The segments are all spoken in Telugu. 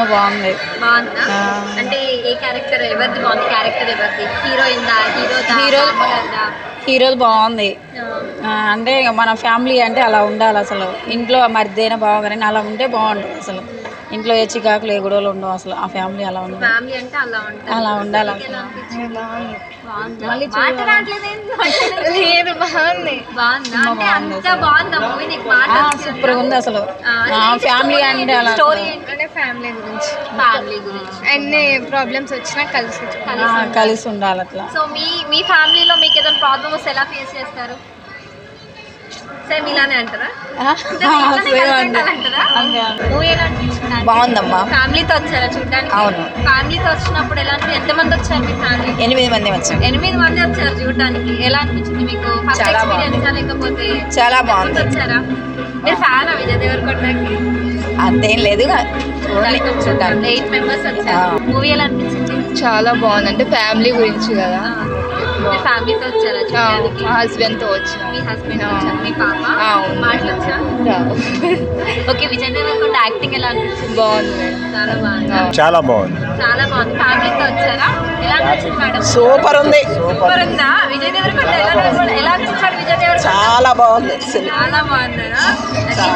సినిమా బాగుంది. బాగుందా. అంటే ఏ క్యారెక్టర్ ఎవరిది బాగుంది? క్యారెక్టర్ ఎవరిది? హీరోయిన్ దా? హీరో హీరో బాగుంది. అంటే మన ఫ్యామిలీ అంటే అలా ఉండాలి అసలు. ఇంట్లో మరిదైనా బావగారని అలా ఉంటే బాగుంటుంది అసలు. ఇంట్లో ఏ చికాకులు ఏ గొడవలు ఉండవు. అసలు ఆ ఫ్యామిలీ అలా ఉండాలి ఫ్యామిలీ అంటే అలా ఉండాలి సూపర్ ఉంది అసలు. ఫ్యామిలీ అంటే అలా స్టోరీ అంటే ఫ్యామిలీ గురించి. ఫ్యామిలీ గురించి. అన్ని ప్రాబ్లమ్స్ వచ్చినా కలిసి కలిసి ఉండాలి అట్లా. సో మీ మీ ఫ్యామిలీలో మీకు ఏదైనా ప్రాబ్లమ్ వస్తే ఎలా ఫేస్ చేస్తారు? సేమ్ ఇలానే అంటారా? మూవీ ఎలా అనిపించింది బాగుందమ్మా. ఫ్యామిలీతో వచ్చారా చూడడానికి? అవును. ఫ్యామిలీతో వచ్చినప్పుడు ఎలా అనిపి- ఎంతమంది వచ్చారు మీ ఫ్యామిలీ? ఎనిమిది మంది వచ్చాం ఎనిమిది మంది వచ్చారు చూడడానికి. ఎలా అనిపించింది మీకు? ఫస్ట్ చాలా ఎక్స్పీరియన్స్ లేకపోతే చాలా బాగుంది. వచ్చారా? మీరు ఫ్యాన్ విజయ్ దేవరకొండకి? అంతేం లేదు చూడండి ఎయిట్ మెంబర్స్ వచ్చారు. మూవీ ఎలా అనిపించింది? చాలా బాగుంది అంటే ఫ్యామిలీ గురించి కదా. ఫ్యామిలీతో వచ్చారా చూడడానికి మా హస్బెండ్తో వచ్చిన మీ హస్బెండ్ వచ్చారు? మీ పాప? ఆ, అవును. మాట్లాడచ్చా? ఓకే విజయ్ దేవరకొండ యాక్టింగ్ ఎలా అనిపించింది? బాగుంది. మేడం చాలా బాగుంది. చాలా బాగుంది. చాలా బాగుంది. ఫ్యామిలీతో వచ్చారా? ఎలా అనిపించింది మేడం సూపర్ ఉంది. సూపర్ ఉందా? విజయ్ దేవరకొండ ఎలా అనిపించాడు ఎలా అనిపించాడు విజయ్ దేవరకొండ చాలా బాగుంది చాలా బాగుందా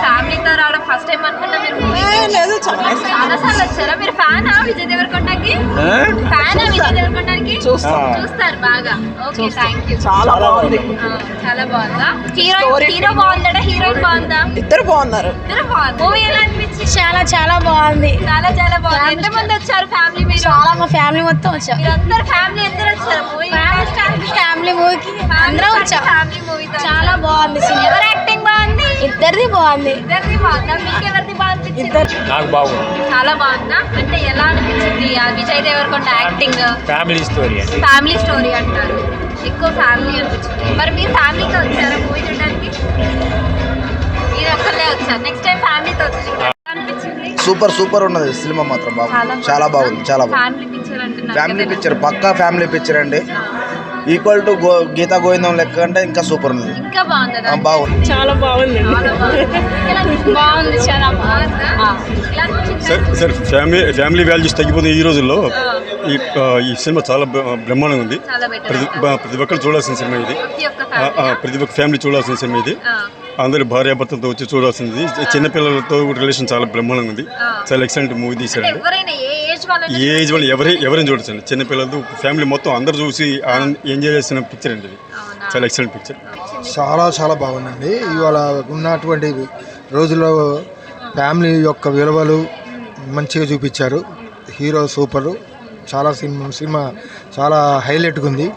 ఫ్యామిలీతో రావడం ఫస్ట్ టైం అనుకుంటా మీరు movie కి? లేదు చాలా చాలా సార్లు వచ్చారా? మీరు ఫ్యానా విజయ్ దేవరకొండకి ఫ్యానా విజయ్ దేవరకొండకి చూస్తాం. చూస్తారు బాగా. ఓకే థ్యాంక్ యూ చాలా బాగుంది. చాలా బాగుందా? హీరో హీరో బాగుందా హీరోయిన్ బాగుందా? ఇద్దరు బాగున్నారు. ఇద్దరు బాగుంది మూవీ ఎలా అనిపించింది? చాలా చాలా బాగుంది. చాలా చాలా బాగుంది. ఎంత మంది వచ్చారు? ఫ్యామిలీ మీరు చాలా మా ఫ్యామిలీ మొత్తం వచ్చాం. మీరందరు ఫ్యామిలీ ఎందరు వచ్చారు? మూవీ ఫ్యామిలీ మూవీకి అందరం వచ్చాం. ఫ్యామిలీ మూవీ చాలా బాగుంది. సినిమా ఎవరు యాక్టింగ్ బాగుంది. ఇద్దరిది బాగుంది ఇద్దరిది బాగుందా. మీకు ఎవరిది బాగా అనిపించింది నాకు బాగుంది. చాలా బాగుందా? అంటే ఎలా అనిపించింది? Vijay Deverakonda acting family story family story అంటారు. ఎక్కువ ఫ్యామిలీ అనిపించింది. మరి మీరు ఫ్యామిలీతో వచ్చారా మూవీ చూడడానికి? మీరు ఒక్కళ్ళే వచ్చారు. నెక్స్ట్ టైం ఫ్యామిలీతో వచ్చి సూపర్ సూపర్ ఉన్నది. సినిమా మాత్రం బాగుంది చాలా బాగుంది. చాలా బాగుంది. ఫ్యామిలీ. పిక్చర్ పక్కా ఫ్యామిలీ పిక్చర్ అండి. ఈక్వల్ టు గో గీతా గోవిందం లెక్క అంటే ఇంకా సూపర్ ఉన్నది ఇంకా బాగుందా. చాలా బాగుంది. చాలా? సార్ ఫ్యామిలీ ఫ్యామిలీ వాల్యూస్ తగ్గిపోతున్న ఈ రోజుల్లో. ఈ సినిమా చాలా బ్ర- బ్రహ్మాండంగా ఉంది. ప్రతి ప్రతి ఒక్కరు చూడాల్సిన సినిమా ఇది. ప్రతి ఒక్క ఫ్యామిలీ ప్రతి ఒక్క ఫ్యామిలీ చూడాల్సిన సినిమా ఇది. అందరూ భార్యాభర్తలతో వచ్చి చూడాల్సింది. చిన్నపిల్లలతో రిలేషన్ చాలా బ్రహ్మాండంగా ఉంది. చాలా ఎక్సలెంట్ మూవీ తీశారండి. ఎవరైనా ఏ ఏజ్ వాళ్ళు ఎవరి ఎవరైనా చూడొచ్చండి చిన్నపిల్లలతో ఫ్యామిలీ మొత్తం అందరూ చూసి ఆనంద ఎంజాయ్ చేసిన పిక్చర్ అండి ఇది. అవునా? చాలా ఎక్సలెంట్ పిక్చర్ చాలా చాలా బాగుందండి. ఇవాళ ఉన్నటువంటి రోజుల్లో ఫ్యామిలీ యొక్క విలువలు మంచిగా చూపించారు. Hero super. చాలా సినిమా సినిమా చాలా హైలైట్గా ఉంది.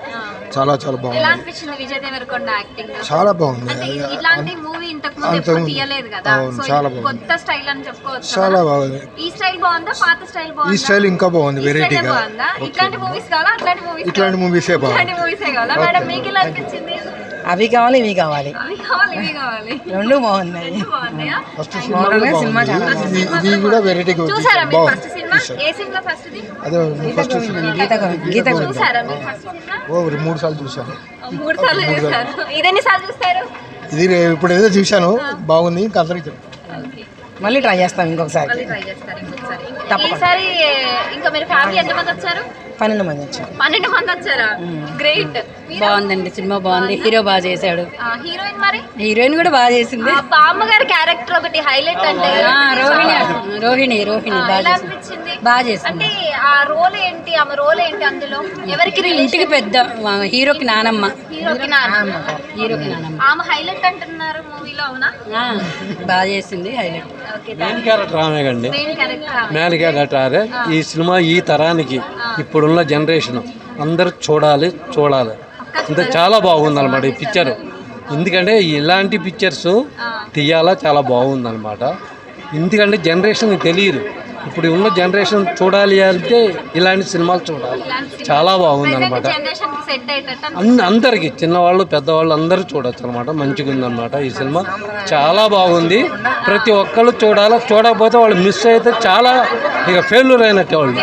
చాలా చాలా బాగుంది. చాలా బాగుంది. అవును, చాలా బాగుంది. కొత్త స్టైల్ అని చెప్పుకోవచ్చు చాలా? బాగుంది. ఈ స్టైల్ బాగుందా? పాత స్టైల్ బాగుందా? ఈ స్టైల్ ఇంకా బాగుంది వెరైటీగా బాగుందా? ఇట్లాంటి మూవీస్ కావాలా? అట్లాంటి మూవీస్ ఇట్లాంటి మూవీసే బాగుంది. ఇట్లాంటి మూవీసే కావాలా? మేడం మీకు ఎలా అనిపించింది? అవి కావాలి ఇవి కావాలి. అవి కావాలి ఇవి కావాలి. రెండు బాగున్నాయి. సినిమా ఇది కూడా వెరైటీగా బాగుంది. అదే ఫస్ట్ గీత ఓ మూడు సార్లు చూశాను. మూడు సార్లు చూసారు ఇదెన్ని సార్లు చూస్తారు? ఇది ఇప్పుడు ఏదో చూశాను. బాగుంది ఇంకా అందరికి చెప్తాను ఓకే. మళ్ళీ ట్రై చేస్తాం ఇంకొకసారి. మళ్ళీ ట్రై చేస్తారు ఇంకొకసారి. ఈసారి ఇంకా మీరు ఫ్యామిలీ ఎంతమంది వచ్చారు? పన్నెండు మంది వచ్చాం. పన్నెండు మంది వచ్చారా? గ్రేట్ బాగుందండి సినిమా బాగుంది. హీరో బాగా చేశాడు. హీరోయిన్ మరి? హీరోయిన్ కూడా బాగా చేసింది. ఆ బామ్మగారి క్యారెక్టర్ ఒకటి హైలైట్ అంటే ఆ, రోహిణి. రోహిణి రోహిణి బాగా బాగా చేసింది అంటే ఆ రోల్ ఏంటి? ఆమె రోల్ ఏంటి అందులో? ఎవరికి ఇంటికి పెద్ద హీరోకి నానమ్మ. హీరోకి నాన్న హీరోకి నానమ్మ. ఆమె హైలైట్ అంటున్నారు మూవీలో అవునా? ఆ, బాగా చేసింది హైలైట్. ఓకే మెయిన్ క్యారెక్టర్ ఆమె కండి. మెయిన్ క్యారెక్టర్ మెయిన్ క్యారెక్టర్ ఈ సినిమా ఈ తరానికి ఇప్పుడున్న జనరేషన్ అందరూ చూడాలి చూడాలి. ఇంత చాలా బాగుంది అనమాట ఈ పిక్చర్ ఎందుకంటే ఇలాంటి పిక్చర్స్ తీయాలా చాలా బాగుంది అనమాట ఎందుకంటే జనరేషన్ తెలియదు. ఇప్పుడు ఉన్న జనరేషన్ చూడాలి అంటే ఇలాంటి సినిమాలు చూడాలి. చాలా బాగుంది అనమాట అందరికి చిన్నవాళ్ళు పెద్దవాళ్ళు అందరూ చూడొచ్చు అనమాట మంచిగా ఉందన్నమాట ఈ సినిమా. చాలా బాగుంది. ప్రతి ఒక్కళ్ళు చూడాలి. చూడకపోతే వాళ్ళు మిస్ అయితే చాలా ఇక ఫెయిల్యూర్ అయినట్టే వాళ్ళు.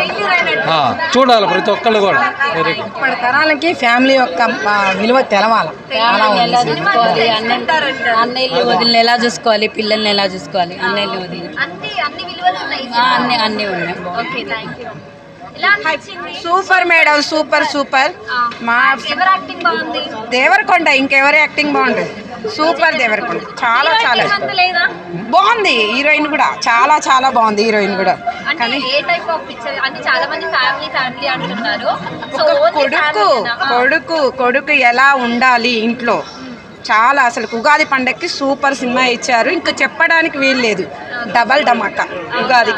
చూడాలి ప్రతి ఒక్కళ్ళు కూడా. ఇప్పటి తరాలకి ఫ్యామిలీ యొక్క విలువ తెలవాలి. అలా ఉంది ఎలా చూసుకోవాలి? అన్నయ్య అన్నయ్యని వదిలిని ఎలా చూసుకోవాలి? పిల్లల్ని ఎలా చూసుకోవాలి? అన్నయ్యని వదిలి. అన్ని అన్ని విలువలు ఉన్నాయి సూపర్ మేడం సూపర్ సూపర్ ఆ, మా ఎవరు యాక్టింగ్ బాగుంది? దేవరకొండ ఇంకెవరి యాక్టింగ్ బాగుంటుంది సూపర్ దేవరకొండ చాలా చాలా బాగుంది హీరోయిన్ కూడా. చాలా చాలా బాగుంది హీరోయిన్ కూడా. అంటే ఏ టైప్ ఆఫ్ పిక్చర్ అంటే చాలా మంది ఫ్యామిలీ ఫ్యామిలీ అంటున్నారు. సో ఒక ఓన్లీ కొడుకు కొడుకు కొడుకు ఎలా ఉండాలి ఇంట్లో? చాలా అసలు ఉగాది పండక్కి సూపర్ సినిమా ఇచ్చారు. ఇంకా చెప్పడానికి వీలు లేదు. డబల్ డమక్క ఉగాది.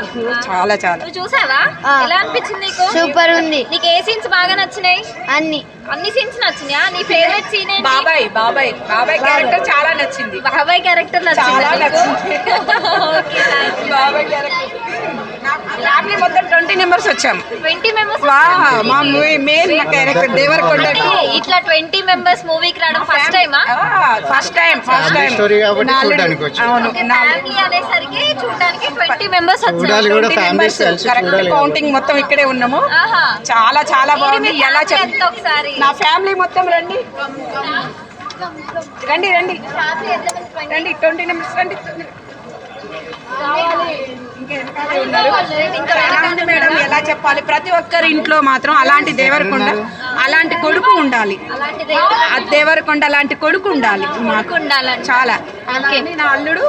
చాలా చాలా. నువ్వు చూసావా? ఎలా అనిపించింది నీకు? సూపర్ ఉంది. నీకు ఏ సీన్స్ బాగా నచ్చినాయి? అన్ని. అన్ని సీన్స్ నచ్చినాయా? నీ ఫేవరెట్ సీన్ ఏంటి? బాబాయ్ బాబాయ్. బాబాయ్ క్యారెక్టర్ చాలా నచ్చింది. బాబాయ్ క్యారెక్టర్ చాలా నచ్చింది. ఓకే బాబాయ్ క్యారెక్టర్. ఫ్యామిలీ మొత్తం ట్వంటీ మెంబర్స్ వచ్చాం ట్వంటీ మెంబర్స్ వా మా మెయిన్ మా క్యారెక్టర్ దేవరకొండ ఇట్లా ట్వంటీ మెంబర్స్ మూవీకి రావడం ఫస్ట్ టైమా first time first time story కాబట్టి చూడ్డానికి వచ్చాం. అవును ఫ్యామిలీ అనేసరికి చూడడానికి ట్వంటీ మెంబర్స్ చూడాలి కూడా వచ్చారు ఫ్యామిలీస్ కలిసి కరెక్ట్ చూడాలి కౌంటింగ్ మొత్తం ఇక్కడే ఉన్నాము. చాలా చాలా బాగుంది. ఎలా family చెప్ ఎంత ఒకసారి. నా ఫ్యామిలీ మొత్తం రండి. రండి రండి. రండి ట్వంటీ మెంబర్స్ రండి. మేడం ఎలా చెప్పాలి? ప్రతి ఒక్కరి ఇంట్లో మాత్రం అలాంటి దేవరకొండ అలాంటి కొడుకు ఉండాలి. దేవరకొండ. అలాంటి కొడుకు ఉండాలి మాకు. ఉండాలని చాలా. అలానే నా అల్లుడు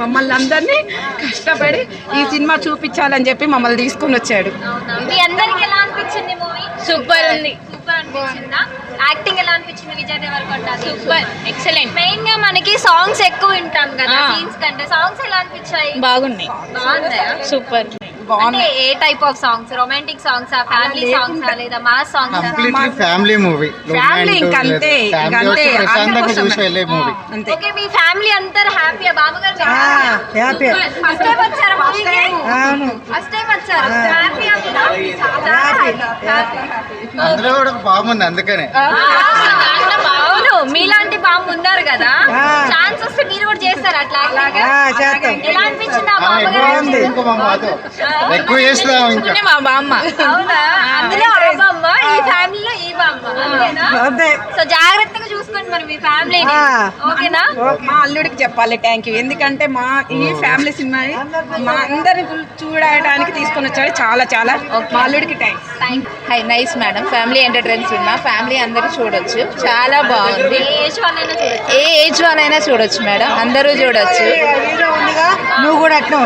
మమ్మల్ని అందరినీ కష్టపడి ఈ సినిమా చూపించాలని చెప్పి మమ్మల్ని తీసుకొని వచ్చాడు. అవునా? మీ అందరికి ఎలా అనిపించింది మూవీ సూపర్ ఉంది. సూపర్ అనిపించిందా? యాక్టింగ్ ఎలా అనిపించింది విజయ్ దేవరకొండ? సూపర్ ఎక్సలెంట్ మెయిన్గా మనకి సాంగ్స్ ఎక్కువ వింటాం కదా సీన్స్ కంటే. సాంగ్స్ ఎలా అనిపించాయి? బాగున్నాయి. బాగున్నాయా? సూపర్. అంటే ఏ type of songs romantic songs ఆ ఫ్యామిలీ సాంగ్స్ లేదా mass songs completely family movie family ఇంకంతే ఇంకంతే. ప్రశాంతంగా చూసి వెళ్ళే మూవీ అంతే. ఓకే మీ ఫ్యామిలీ అందరు హ్యాపీయా బామ్మగారు హ్యాపీ ఫస్ట్ టైం వచ్చారా ఫస్ట్ టైం వచ్చారు? హ్యాపీ అందులో కూడా బాగుంది అందుకనే. అవును మీలాంటి బాంబు ఉన్నారు కదా ఛాన్స్ వస్తే మీరు కూడా చేస్తారు అట్లా? ఎలా అనిపించింది ఎక్కువ చేస్తాం ఇంకా మా బామ్మ. అవునా? అందులో బామ్మ ఈ ఫ్యామిలీలో ఈ బామ్మ అంతేనా? సో జాగ్రత్తగా మరి మీ ఫ్యామిలీని ఓకేనా మా అల్లుడికి చెప్పాలి థ్యాంక్ యూ ఎందుకంటే మా ఈ ఫ్యామిలీ సినిమా మా అందరిని చూడడానికి తీసుకొని వచ్చాడు చాలా చాలా మా అల్లుడికి thanks hi nice madam family entertain cinema family అందరూ చూడొచ్చు చాలా బాగుంది ఏ ఏజ్ వాళ్ళైనా చూడొచ్చు మేడం అందరూ చూడొచ్చు నువ్వు కూడా అట్లా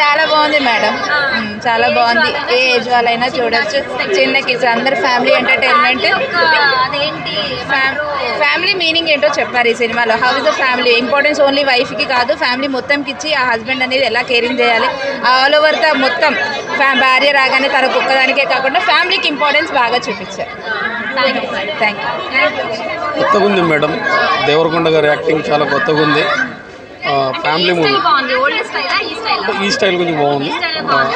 చాలా బాగుంది మేడం. చాలా బాగుంది. ఏ ఏజ్ వాళ్ళైనా చూడొచ్చు. చిన్న కిడ్స్ అందరు ఫ్యామిలీ ఎంటర్టైన్మెంట్ ఫ్యామిలీ మీనింగ్ ఏంటో చెప్పారు ఈ సినిమాలో. How is the family importance only వైఫ్కి కాదు ఫ్యామిలీ మొత్తంకి ఇచ్చి ఆ హస్బెండ్ అనేది ఎలా కేరింగ్ చేయాలి? ఆల్ ఓవర్ ద మొత్తం ఫ్యా భార్య రాగానే తనకు ఒక్కదానికే కాకుండా ఫ్యామిలీకి ఇంపార్టెన్స్ బాగా చూపించారు. థ్యాంక్ యూ కొత్తగా ఉంది మేడం. దేవరకొండ గారి యాక్టింగ్ చాలా కొత్తగా ఉంది ఫ్యామిలీ మూవీ స్టైల్ స్టైల్ ఈ స్టైల్ స్టైల్ కొంచెం బాగుంది.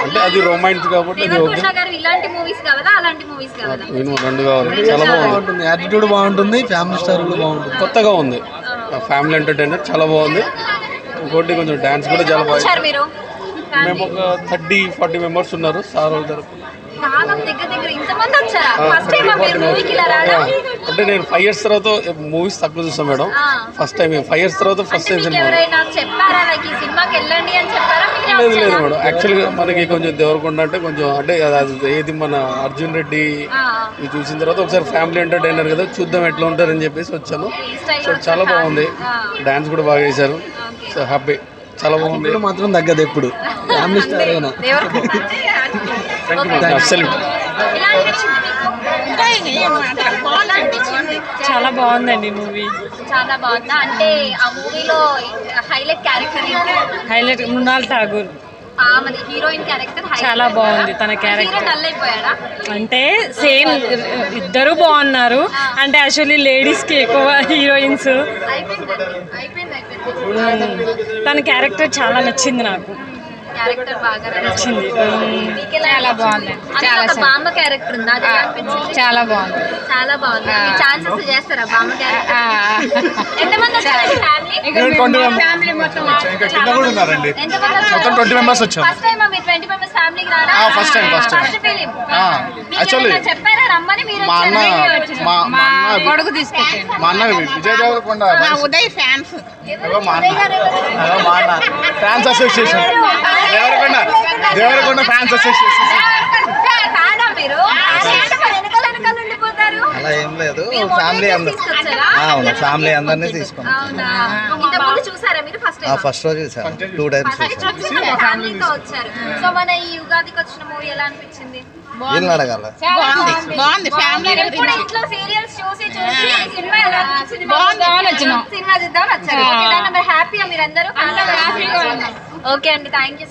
అంటే అది రొమాంటిక్ కాబట్టి అది ఓకే నేను రెండు కావాలి. చాలా బాగుంది యాటిట్యూడ్ బాగుంటుంది. ఫ్యామిలీ స్టార్ కూడా బాగుంటుంది. కొత్తగా ఉంది. ఫ్యామిలీ ఎంటర్టైనర్ చాలా బాగుంది. ఇంకోటి కొంచెం డ్యాన్స్ కూడా చాలా బాగుంది మేము ఒక థర్టీ ఫార్టీ మెంబర్స్ ఉన్నారు. సార్ వాళ్ళ తరపు చాలా దగ్గర దగ్గర ఇంతమంది వచ్చారా ఫస్ట్ టైం మీరు మూవీకి ఇలా రావడం? అంటే నేను ఫైవ్ ఇయర్స్ తర్వాత మూవీస్ తక్కువ చూస్తాను madam. First time five years తర్వాత ఫస్ట్ టైం సినిమా ఎవరైనా చెప్పారా? లైక్ ఈ సినిమాకి వెళ్ళండి అని చెప్పారా? మీరే లేదు లేదు? మేడం. యాక్చువల్గా మనకి కొంచెం దేవరకొండ అంటే కొంచెం అంటే ఏది మన అర్జున్ రెడ్డి చూసిన తర్వాత ఒకసారి ఫ్యామిలీ ఎంటర్టైనర్ కదా చూద్దాం ఎట్లా ఉంటారని చెప్పేసి వచ్చాను. సో చాలా బాగుంది. డాన్స్ కూడా బాగా చేశారు. సో హ్యాపీ చాలా బాగుంది. మాత్రం తగ్గదు ఎప్పుడు. ఫ్యామిలీ స్టార్ అయినా. దేవరకొండ అంటే అసలు చాలా బాగుందండి మూవీ. చాలా బాగుందా? అంటే ఆ మూవీలో highlight character highlight Mrunal Thakur. Heroine character చాలా బాగుంది తన అయిపోయాడా అంటే సేమ్ ఇద్దరు బాగున్నారు. అంటే యాక్చువల్లీ లేడీస్కి ఎక్కువ హీరోయిన్స్. తన క్యారెక్టర్ చాలా నచ్చింది నాకు. క్యారెక్టర్ బాగా నచ్చింది. ఎలా బాగుంది. చాలా బామ్మ క్యారెక్టర్ ఉందా? చాలా బాగుంది. చాలా బాగుంది. మీ ఛాన్సెస్ చేస్తారా? బామ్మ క్యారెక్టర్ ఎంతమంది వచ్చారండి ఫ్యామిలీ ఫ్యామిలీ మొత్తం మొత్తం 20 members వచ్చాం. ఫస్ట్ టైం ట్వంటీ మెంబర్స్ ఫ్యామిలీకి రారా. ఫస్ట్ ఫిలిం actually, చెప్పారా? రమ్మని మీరు మా అన్న వచ్చారా? మా మా అన్న కొడుకు తీసుకొచ్చాను మా అన్న విజయ్ దేవరకొండ ఉదయ్ ఫ్యాన్స్ అగో మా అన్న. అగో మా అన్న. Fans association Deverakonda. Deverakonda fans అలా ఏం లేదు. ఫ్యామిలీ అందరు? అవును. ఫ్యామిలీ అందరినీ తీసుకున్నాం. అవునా? ఇంతకు ముందు చూసారా మీరు ఫస్ట్ రోజు చూసాను టూ టైమ్స్ సో మన ఈ ఉగాదికి వచ్చిన మూవీ ఎలా అనిపించింది? అడగాల? బాగుంది. ఫ్యామిలీ ఇంట్లో సీరియల్స్ చూసి చూసి ఈ సినిమా ఎలా అనిపించింది? సినిమా చూద్దాం. వచ్చారు ఓకే హ్యాపీయా? మీరందరూ ఓకే అండి. Thank you so